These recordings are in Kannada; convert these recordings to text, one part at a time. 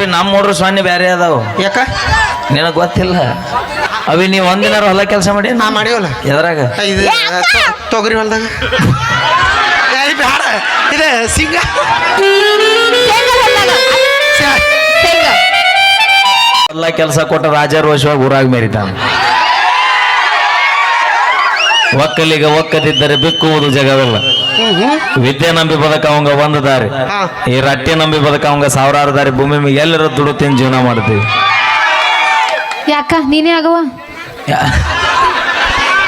ಅಪ್ಪಿ ನಮ್ಮ ಹುಡ್ರು ಸ್ವಾಮಿ ಬೇರೆ ಅದಾವ. ಯಾಕ? ನಿನಗೆ ಗೊತ್ತಿಲ್ಲ? ಅವಿ ನೀವು ಒಂದಿನಾರು ಹೊಲ ಕೆಲಸ ಮಾಡಿ? ನಾ ಮಾಡಿವಲ್ಲ ಎದ್ರಾಗ? ಇದು ತೊಗರಿ ಹೊಲ್ದಾಗ. ಎಲ್ಲ ಇದು ಸಿಂಗ ಹೊಲ ಕೆಲಸ ಕೊಟ್ಟ ರಾಜ ರೋಷವಾಗಿ ಊರಾಗ ಮೇರಿತಾನ ಒಕ್ಕಲಿಗ ಒಕ್ಕದಿದ್ದರೆ ಬಿಕ್ಕುವುದು ಜಗವಿಲ್ಲ. ವಿದ್ಯೆ ನಂಬಿ ಬದಕ ಅವಂಗ ಒಂದು ದಾರಿ. ಈ ರಟ್ಟೆ ನಂಬಿ ಬದಕ ಅವಂಗ ಸಾವಿರಾರು ದಾರಿ. ಭೂಮಿ ಮೇಲೆ ಎಲ್ಲರ ದುಡುತ್ತೀನಿ ಜೀವನ ಮಾಡ್ತೀವಿ. ಯಾಕ? ನೀನೇ ಆಗುವ?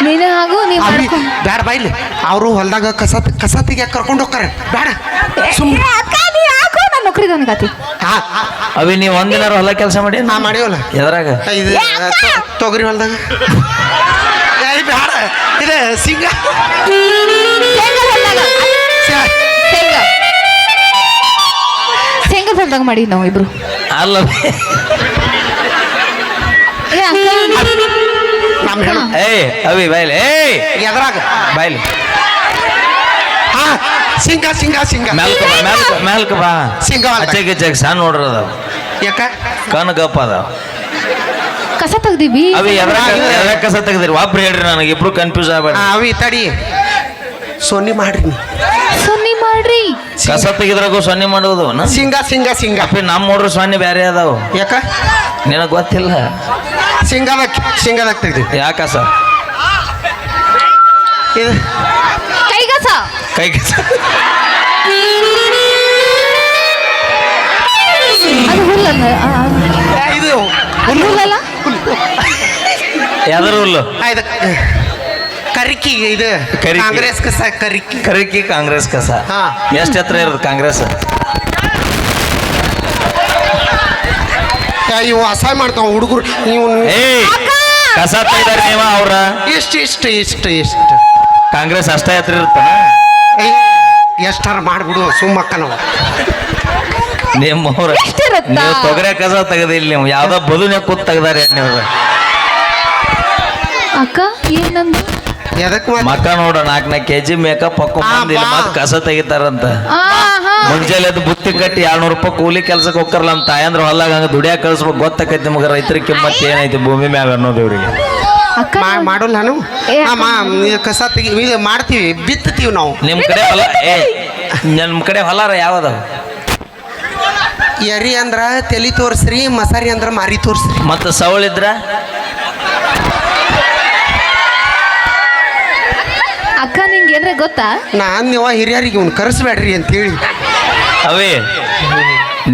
ನೀನೇ ಆಗು ನೀ ಅವಿ ಮಾಡ್ಕೊ. ಬ್ಯಾಡ ಬೈಲಿ ಅವರು ಹೊಲ್ದಾಗ ಕಸ ಕಸ ತೆಗಿಯಕ್ ಕರ್ಕೊಂಡು ಹೋಗ್ತಾರೆ. ಬ್ಯಾಡ. ಸುಮ್ ಏ, ಅಕ್ಕ ನೀ ಯಾಕೋ ನಾನು ನೌಕರಿ ಅನ್ಕಾತಿ ಹಾ. ಅವಿ ನೀವು ಒಂದಿನಾರು ಹೊಲ ಕೆಲಸ ಮಾಡಿ? ನಾ ಮಾಡಿವಲ್ಲ? ಎದ್ರಾಗ? ಇದು ತೊಗರಿ ಹೊಲ್ದಾಗ. ಇದು ಸಿಂಗ? ಸಿಂಗ ಹೊಲ್ದಾಗ. ಮಾಡಿ ನಾವು ಇಬ್ರು. ಅಲ್ಲ. ಏಯ್ ಅವಿ ಬಾಯ್ಲಿ ಏಯ್ ಎದ್ರಾಗ. ಬಾಯ್ಲಿ ಹಾ ಸಿಂಗ ಸಿಂಗ ಸಿಂಗ. ಮೆಲ್ಕ ಬಾ ಮ್ಯಾಲ್ಕ ಮೆಲ್ಕ ಬಾ. ಸಿಂಗ ಹೊಲ್ದಾಗ. ಅಚ್ಚೆ ಗಿಚ್ಚೆಗೆ ಸಣ್ಣ ನೋಡ್ರಿ ಅದಾವ. ಯಾಕ? ಕಣ್ಣು ಗಪ್ಪ ಅದಾವ. ಕಸ ತೆಗ್ದಿವಿ ಅವಿ ಎದ್ರಾಗ ಎದ್ರಾಗ ಕಸ ತೆಗ್ದಿರಿ ಒಬ್ರು ಹೇಳ್ರಿ ನನಗೆ ಇಬ್ರು ಕನ್ಫ್ಯೂಸ್ ಆಗ್ಬೇಡ ಅವಿ ತಡಿ. ಸೊನ್ನಿ ಮಾಡ್ರಿ ನೀ. ಸೊನ್ನಿ ಮಾಡ್ರಿ. ಕಸ ತೆಗಿದ್ರಾಗು ಸೊನ್ನೆ ಮಾಡೋದು ನ? ಸಿಂಗ ಸಿಂಗ ಸಿಂಗ. ಅಪ್ಪಿ ನಮ್ಮ ನೋಡ್ರಿ ಸೊನ್ನೆ ಬೇರೆ ಅದಾವ. ಯಾಕ? ನಿನಗೆ ಗೊತ್ತಿಲ್ಲ? ಸಿಂಗದಾಗ ಸಿಂಗದಾಗ ತೆಗ್ದಿ. ಯಾಕ ಸರ್ ಇದು ಕೈಗಸ. ಕಸ ಕೈ ಕಸ ಯಾವ್ದಾರು ಹುಲ್ಲು ಇದು ಕರಿಕಿ ಇದು ಕರಿಕಿ. ಕಾಂಗ್ರೆಸ್ ಕಸ ಕರಿಕಿ. ಕರಿಕಿ ಕಾಂಗ್ರೆಸ್ ಕಸ. ಹಾ. ಎಷ್ಟು ಎತ್ತರ ಇರೋದು ಕಾಂಗ್ರೆಸ್? ಇವು ಅಸಹಾಯ ಮಾಡ್ತಾವ ಹುಡುಗರು. ನೀವು ಏಯ್ ಕಸ ತೆಗ್ದಾರ ನೀವ ಅವ್ರ? ಇಷ್ಟು ಇಷ್ಟು ಇಷ್ಟು ಇಷ್ಟು. ಕಾಂಗ್ರೆಸ್ ಅಷ್ಟೇ ಎತ್ತರ ಇರ್ತಾನ ಎಷ್ಟಾರ ಮಾಡ್ಬಿಡು ಸುಮ್ಮಕ್ಕ ನಾವು ನಿಮ್ಮ ಅವ್ರ ಎಷ್ಟಿರುತ್ತಾ? ನೀವು ತೊಗರೆ ಕಸ ತೆಗದಿಲ್ಲ ನೀವು. ಯಾವ್ದೋ ಬದುನೆ ಕೂತ್ ತೆಗ್ದಾರ ನೀವು ಅಕ್ಕ ಏನಂದ? ಎದಕ್ ಮಕ್ಕ ನೋಡ ನಾಲ್ಕು ನಾಲ್ಕು ಕೆ ಜಿ ಮೇಕಪ್ ಹಾಕೊಂಡ್. ಮತ್ತೆ ಕಸ ತೆಗಿತಾರಂತ. ಮುಂಜಾನೆ ಅದು ಬುತ್ತಿ ಕಟ್ಟಿ ಎರಡ್ನೂರು ರೂಪಾಯಿ ಕೂಲಿ ಕೆಲ್ಸಕ್ಕೆ ಹೋಗ್ತಾರಲ್ಲ ನಮ್ಮ ತಾಯಂದ್ರ ಹೊಲ್ದಾಗ ಹಂಗ ದುಡಿಯಾಕ ಕಳ್ಸ್ಬೇಕು. ಗೊತ್ತಾಕೈತಿ ನಿಮಗೆ ರೈತರ ಕಿಮ್ಮತ್ ಏನೈತಿ ಭೂಮಿ ಮ್ಯಾಗ ಅನ್ನೋದು ಇವ್ರಿಗೆ. ಅಕ್ಕ ಮಾ- ಮಾಡೋಲ್ಲ ನಾನು? ಏ, ಮಾ ಕಸ ತೆಗಿ ಮಾಡ್ತೀವಿ ಬಿತ್ತತೀವಿ ನಾವು. ನಿಮ್ಮ ಕಡೆ ಹೊಲ ಏ ನಿಮ್ಮ ಕಡೆ ಹೊಲಾರ ಯಾವದಾವ ಎರಿ ಅಂದ್ರ ತಲಿ ತೋರ್ಸ್ರಿ ಮಸಾರಿ ಅಂದ್ರ ಮಾರಿ ತೋರ್ಸ್ರಿ. ಮತ್ತೆ ಸವಳಿದ್ರ ಅಕ್ಕ ಏನ್ರ ಗೊತ್ತಾ? ನಾನು ನೀವು ಹಿರಿಯರಿಗೆ ಇವ್ನು ಕರೆಸ್ಬೇಡ್ರಿ ಅಂತೇಳಿ. ಅವೇ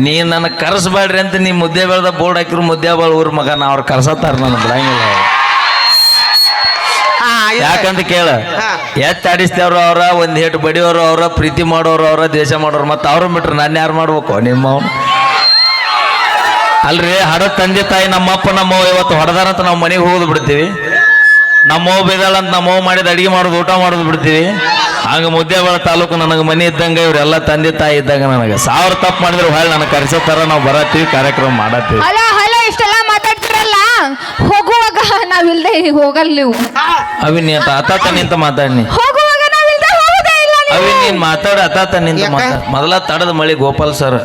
ನೀ ನನ್ನ ಕರೆಸ್ಬೇಡ್ರಿ ಅಂತ ನೀ ಮುದ್ದೆ ಬೆಳೆದ ಬೋರ್ಡ್ ಹಾಕಿರು ಮುದ್ದೆ ಬಾಳ ಊರ್ ಮಗ ನಾ ಅವ್ರು ಕರ್ಸತ್ತಾರ ನನ್ನ ಬಿಡಂಗಿಲ್ಲ. ಯಾಕಂತ ಕೇಳ ಹಾ. ಎತ್ತ ಆಡಿಸ್ತೇವ್ರು ಅವ್ರ ಒಂದ್ ಹೇಟ್ ಬಡಿಯೋರು ಅವ್ರ ಪ್ರೀತಿ ಮಾಡೋರು ಅವ್ರ ದ್ವೇಷ ಮಾಡೋರು ಮತ್ತೆ ಅವ್ರ ಬಿಟ್ರೆ ನಾನು ಯಾರು ಮಾಡ್ಬೇಕು? ನಿಮ್ಮ ಅಲ್ರಿ ಹಡ ತಂದೆ ತಾಯಿ ನಮ್ಮಪ್ಪ ನಮ್ಮ ಇವತ್ತು ಹೊಡೆದಾರಂತ ನಾವು ಮನೆಗೆ ಹೋಗೋದು ಬಿಡ್ತೀವಿ. ನಮ್ಮವ್ವ ಬೇದಾಳಂತ ನಮ್ಮವ್ವ ಮಾಡಿದ ಅಡಿಗೆ ಮಾಡೋದು ಊಟ ಮಾಡೋದು ಬಿಡ್ತೀವಿ. ಹಂಗ ಮುದ್ದೇಬಾಳ ತಾಲೂಕು ನನಗೆ ಮನೆ ಇದ್ದಂಗೆ ಇವರೆಲ್ಲ ತಂದೆ ತಾಯಿ ಇದ್ದಂಗ ನನಗೆ. ಸಾವಿರ ತಪ್ಪು ಮಾಡಿದ್ರೆ ಹೊಳ್ಳಿ ನನಗೆ ತರ ನಾವು ಬರತ್ತೀವಿ ಕಾರ್ಯಕ್ರಮ ಮಾಡತ್ತೀವಿ. ಅಲ್ಲ ಹಲೋ ಇಷ್ಟೆಲ್ಲ ಮಾತಾಡ್ತಿರಲ್ಲ? ಹೋಗುವಾಗ ನಾವಿಲ್ದೆ ಹೋಗಲ್ಲ ನೀವು. ಅವಿ ನೀ ಅತಾತ ನಿಂತ ಮಾತಾಡ್ನಿ. ಹೋಗುವಾಗ ನಾವಿಲ್ದೆ ಹೋಗುದೇ ಇಲ್ಲ ನೀವು. ಅವಿ ನೀನ್ ಮಾತಾಡ ಅತಾತ ನಿಂತ? ಮಾತಾಡ. ಮೊದಲ ತಡದ ಮಳಿ ಗೋಪಾಲ್ ಸರ್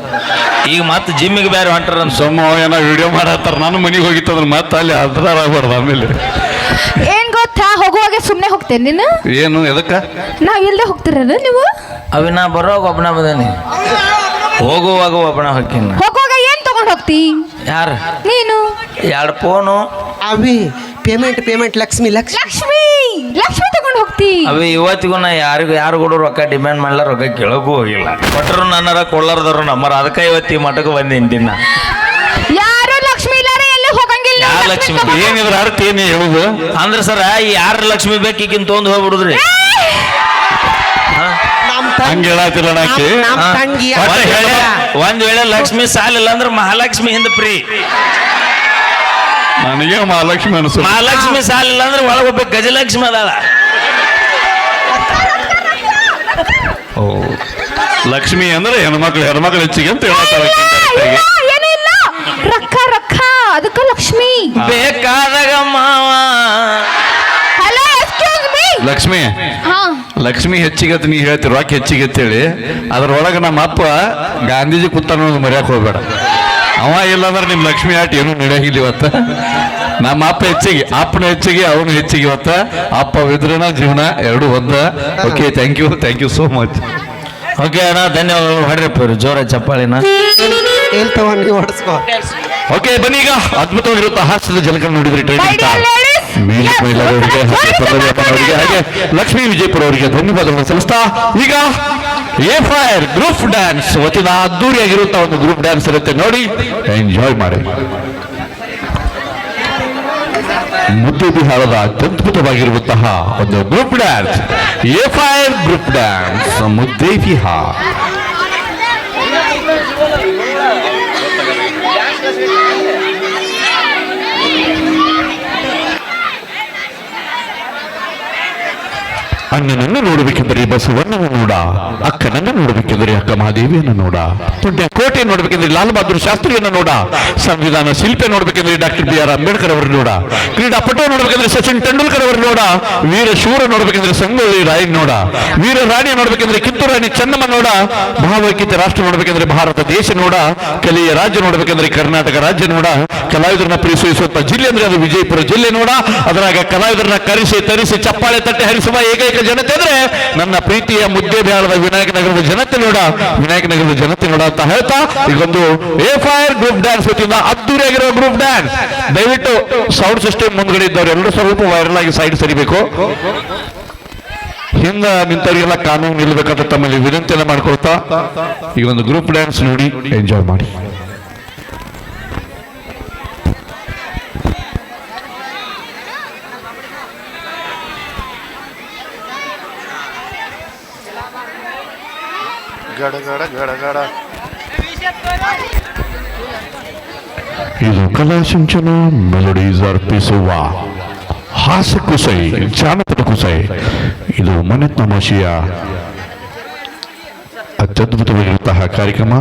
ಈಗ ಮತ್ತೆ ಜಿಮ್ಮಿಗೆ ಬೇರೆ ಹೊಂಟಾರ ಅಂತ ಸೊಮ್ಮ ಏನೋ ವಿಡಿಯೋ ಮಾಡತ್ತಾರ ನಾನು ಮನೆಗೆ ಹೋಗಿತ್ತಂದ್ರೆ ಮತ್ತೆ ಅಲ್ಲಿ ಅರ್ಧದಾರ ಆಗ್ಬಾರ್ದು ಆಮೇಲೆ ಏನ್ ಸುಮ್ಮನೆ ಸುಮ್ನೆ ಹೋಗ್ತೇನೆ ನೀನು? ಏನು ಎದಕ್ಕ? ಇಲ್ಲದೆ ಹೋಗ್ತಿರಲ್ಲ ನೀವು? ಅವಿ ನಾ ಬರೋವಾಗ ಒಬ್ಬನ ಬದನಿ. ಹೋಗುವಾಗ ಒಬ್ಬನ ಹೊಕ್ಕಿನ. ಹೋಗುವಾಗ ಏನ್ ತಗೊಂಡ್ ಹೋಗ್ತಿ? ಯಾರು? ನೀನು? ಎರಡು ಫೋನು? ಅವಿ ಪೇಮೆಂಟ್ ಪೇಮೆಂಟ್ ಲಕ್ಷ್ಮಿ ಲಕ್ಷ್ಮಿ. ಲಕ್ಷ್ಮಿ ಲಕ್ಷ್ಮಿ ತಗೊಂಡ್ ಹೋಗ್ತಿ. ಅವಿ ಇವತ್ತಿಗೂ ನಾ ಯಾರಿಗೂ ಯಾರು ಕೂಡ ರೊಕ್ಕ ಡಿಮ್ಯಾಂಡ್ ಮಾಡಲ್ಲ ರೊಕ್ಕ ಕೇಳೋಕ್ಕೂ ಹೋಗಿಲ್ಲ. ಕೊಟ್ಟರು ನನ್ನರ ಕೊಳ್ಳರ್ದವ್ರು ನಮ್ಮರ. ಅದಕ್ಕೆ ಇವತ್ತು ಈ ಮಠಕ್ಕೆ ಬಂದೀನಿ ಲಕ್ಷ್ಮಿ ಏನಿದ್ರ ಅರ್ಥ ಏನು ಹೇಳುದು? ಅಂದ್ರೆ ಸರ ಈ ಯಾರ ಲಕ್ಷ್ಮಿ ಬೇಕಿಗಿಂತ ತೊಗೊಂಡು ಹೋಗ್ಬಿಡುದ್ರಿ. ಹಂಗ ಹೇಳತ್ತಿಲ್ಲ. ತಂಗಿ ಒಂದ್ ವೇಳೆ ಒಂದ್ ವೇಳೆ ಲಕ್ಷ್ಮಿ ಸಾಲಿಲ್ಲ ಅಂದ್ರೆ ಮಹಾಲಕ್ಷ್ಮಿ ಹಿಂದ ಫ್ರೀ ನನಗೆ ಮಹಾಲಕ್ಷ್ಮಿ ಅನಿಸು ಮಹಾಲಕ್ಷ್ಮಿ ಸಾಲಿಲ್ಲ ಅಂದ್ರೆ ಒಳಗೊಬ್ಬ ಗಜಲಕ್ಷ್ಮಿ ಅದಾಳ. ಓ ಲಕ್ಷ್ಮಿ ಅಂದ್ರೆ ಹೆಣ್ಮಕ್ಳು ಹೆಣ್ಮಕ್ಳು ಹೆಚ್ಚಿಗೆ ಅಂತ ಇಲ್ಲ ರೊಕ್ಕ ರೊಕ್ಕ ಅದಕ್ಕ ಲಕ್ಷ್ಮಿ. ಬೇಕಾದಾಗ ಮಾವ. ಹಲೋ ಎಕ್ಸ್ಕ್ಯೂಸ್ ಮೀ ಲಕ್ಷ್ಮಿ ಹಾ. ಲಕ್ಷ್ಮಿ ಹೆಚ್ಚಿಗೆ ಅಂತ ನೀ ಹೇಳ್ತಿ ರೊಕ್ಕ ಹೆಚ್ಚಿಗೆ ಅಂತೇಳಿ ಅದ್ರೊಳಗೆ ನಮ್ಮ ಅಪ್ಪ ಗಾಂಧೀಜಿ ಕೂತಾನ ಮರ್ಯಾಕ್ ಹೋಗ್ಬೇಡ. ಅವ ಇಲ್ಲಾಂದ್ರೆ ನಿಮ್ ಲಕ್ಷ್ಮಿ ಆಟ ಏನು ನಡೆಯಾಗಿಲ್ಲ ಇವತ್ತ. ನಮ್ಮ ಅಪ್ಪ ಹೆಚ್ಚಿಗೆ ಅಪ್ಪನ ಹೆಚ್ಚಿಗೆ ಅವನು ಹೆಚ್ಚಿಗೆ ಇವತ್ತ. ಅಪ್ಪ ವಿದ್ರನ ಜೀವನ ಎರಡು ಒಂದ. Okay thank you thank you so much okay ಅಣ್ಣ ಧನ್ಯವಾದಗಳು. ಹೊಡ್ರಪ್ಪ ಇವ್ರು ಜೋರ ಚಪ್ಪಾಳಿನ. ಹೇಳ್ತವ ನೀವು ಹೊಡ್ಸ್ಕೋ ಓಕೆ ಬನ್ನಿ ಈಗ ಅದ್ಭುತವಾಗಿರುತ್ತ ಹಾಸ್ಯದ ಜಲಕ ನೋಡಿದ್ರಿ ಟ್ರೈನಿಂಗ್ My dear ladies, ಅವರಿಗೆ. ಹಾಗೆ ಲಕ್ಷ್ಮೀ ವಿಜಯಪುರ ಅವರಿಗೆ ಧನ್ಯವಾದಗಳನ್ನು ಸಲ್ಲಿಸ್ತಾ ಈಗ ಎ ಫೈರ್ ಗ್ರೂಪ್ ಡ್ಯಾನ್ಸ್ ವತಿನ ಅದ್ದೂರಿಯಾಗಿರುತ್ತ ಒಂದು ಗ್ರೂಪ್ ಡ್ಯಾನ್ಸ್ ಇರುತ್ತೆ. ನೋಡಿ ಎಂಜಾಯ್ ಮಾಡಿ. ಮುದ್ದು ಬಿಹಾರದ ಅತ್ಯದ್ಭುತವಾಗಿರುವಂತಹ ಒಂದು group dance A fire group dance ಮುದ್ದೆ ಬಿಹಾರ್. ಅಣ್ಣನನ್ನು ನೋಡಬೇಕೆಂದರೆ ಬಸವಣ್ಣನ ನೋಡ, ಅಕ್ಕನನ್ನು ನೋಡಬೇಕೆಂದರೆ ಅಕ್ಕ ಮಹಾದೇವಿಯನ್ನು ನೋಡ, ಪುಣ್ಯ ಕೋಟೆ ನೋಡಬೇಕೆಂದರೆ ಲಾಲ್ ಬಹದ್ದೂರ್ ಶಾಸ್ತ್ರಿಯನ್ನು ನೋಡ, ಸಂವಿಧಾನ ಶಿಲ್ಪಿ ನೋಡಬೇಕೆಂದ್ರೆ ಡಾಕ್ಟರ್ ಬಿ ಆರ್ ಅಂಬೇಡ್ಕರ್ ಅವರು ನೋಡ, ಕ್ರೀಡಾಪಟು ನೋಡಬೇಕೆಂದ್ರೆ ಸಚಿನ್ ತೆಂಡೂಲ್ಕರ್ ಅವರು ನೋಡ ವೀರ ಶೂರ ನೋಡಬೇಕೆಂದ್ರೆ ಸಂಗೊಳ್ಳಿ ರಾಯ್ ನೋಡ ವೀರ ರಾಣಿ ನೋಡಬೇಕೆಂದ್ರೆ ಕಿತ್ತೂರು ರಾಣಿ ಚೆನ್ನಮ್ಮ ನೋಡ ಭಾವೈಕ್ಯತೆ ರಾಷ್ಟ್ರ ನೋಡಬೇಕೆಂದ್ರೆ ಭಾರತ ದೇಶ ನೋಡ, ಕಲೆಯ ರಾಜ್ಯ ನೋಡಬೇಕೆಂದ್ರೆ ಕರ್ನಾಟಕ ರಾಜ್ಯ ನೋಡ, ಕಲಾವಿದರನ್ನ ಪ್ರೀತಿಸುವಂತ ಜಿಲ್ಲೆ ಅಂದ್ರೆ ಅದು ವಿಜಯಪುರ ಜಿಲ್ಲೆ ನೋಡ, ಅದರಾಗ ಕಲಾವಿದರನ್ನ ಕರೆಸಿ, ತರಿಸಿ, ಚಪ್ಪಾಳೆ ತಟ್ಟೆ ಹರಿಸುವ ಏಕೈಕ ಜನತೆ ಅಂದ್ರೆ ನನ್ನ ಪ್ರೀತಿಯ ಮುದ್ದೆ ಬ್ಯಾಳದ ವಿನಾಯಕ ನಗರದ ಜನತೆ ನೋಡ, ವಿನಾಯಕ ನಗರದ ಜನತೆ ನೋಡ ಅಂತ ಹೇಳ್ತಾ, ಈಗೊಂದು ಎ ಫೈರ್ ಗ್ರೂಪ್ ಡ್ಯಾನ್ಸ್ ವತಿಯಿಂದ ಅದ್ದೂರಿಯಾಗಿರೋ ಗ್ರೂಪ್ ಡ್ಯಾನ್ಸ್ ದಯವಿಟ್ಟು ಸೌಂಡ್ ಸಿಸ್ಟಮ್ ಮುಂದ್ಗಡೆ ಇದ್ದವ್ರು ಎರಡು ಸ್ವಲ್ಪ ವೈರಲ್ ಆಗಿ ಸೈಡ್ ಸರಿಬೇಕು. ಹಿಂದ ನಿಂತವರಿಗೆಲ್ಲ ಕಾನೂನು ನಿಲ್ಬೇಕಂತ ತಮ್ಮಲ್ಲಿ ವಿನಂತಿಯನ್ನು ಮಾಡ್ಕೊಳ್ತಾ ಈಗ ಒಂದು ಗ್ರೂಪ್ ಡ್ಯಾನ್ಸ್ ನೋಡಿ ಎಂಜಾಯ್ ಮಾಡಿ. ಗಡಗಡ ಗಡಗಡ. ಇದು ಕಲಾ ಸಿಂಚನ ಮೆಲಡೀಸ್ ಅರ್ಪಿಸುವ ಹಾಸ್ಯ ಕುಸೈ ಜಾನಪದ ಕುಸೈ. ಇದು ಮನೆ ತಮಾಷೆಯ ಅತ್ಯದ್ಭುತವಾಗಿರುವಂತಹ ಕಾರ್ಯಕ್ರಮ.